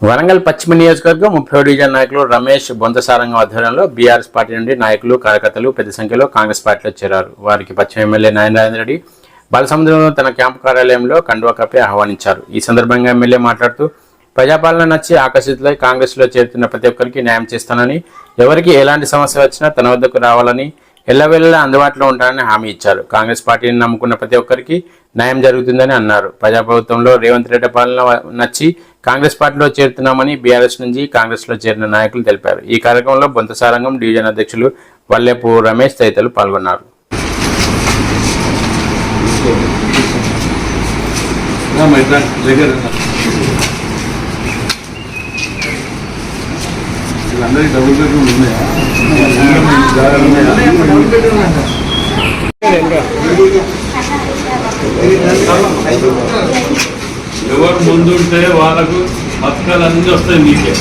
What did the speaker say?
వరంగల్ పశ్చిమ నియోజకవర్గం ముప్పై డివిజన్ నాయకులు రమేష్ బొంతసారంగం ఆధ్వర్యంలో బీఆర్ఎస్ పార్టీ నుండి నాయకులు కార్యకర్తలు పెద్ద సంఖ్యలో కాంగ్రెస్ పార్టీలో చేరారు. వారికి పశ్చిమ ఎమ్మెల్యే నారాయణ రెడ్డి బాలసముద్రంలో తన క్యాంపు కార్యాలయంలో కండువా కప్పి ఆహ్వానించారు. ఈ సందర్భంగా ఎమ్మెల్యే మాట్లాడుతూ ప్రజాపాలన నచ్చి ఆకర్షితులై కాంగ్రెస్లో చేరుతున్న ప్రతి ఒక్కరికి న్యాయం చేస్తానని ఎవరికి ఎలాంటి సమస్య వచ్చినా తన వద్దకు రావాలని ఎల్లవేళలా అందుబాటులో ఉంటానని హామీ ఇచ్చారు. కాంగ్రెస్ పార్టీని నమ్ముకున్న ప్రతి ఒక్కరికి న్యాయం జరుగుతుందని అన్నారు. ప్రజాప్రభుత్వంలో రేవంత్ రెడ్డి పాలన నచ్చి కాంగ్రెస్ పార్టీలో చేరుతున్నామని బీఆర్ఎస్ నుంచి కాంగ్రెస్లో చేరిన నాయకులు తెలిపారు. ఈ కార్యక్రమంలో బొంతసారంగం డివిజన్ అధ్యక్షులు వల్లెపు రమేష్ తదితరులు పాల్గొన్నారు. అందరికి డబుల్ బెడ్రూమ్ ఉన్నాయా జాగాలు ఉన్నాయా? ఎవరు ముందుంటే వాళ్ళకు బతకాలన్నీ వస్తాయి మీకే.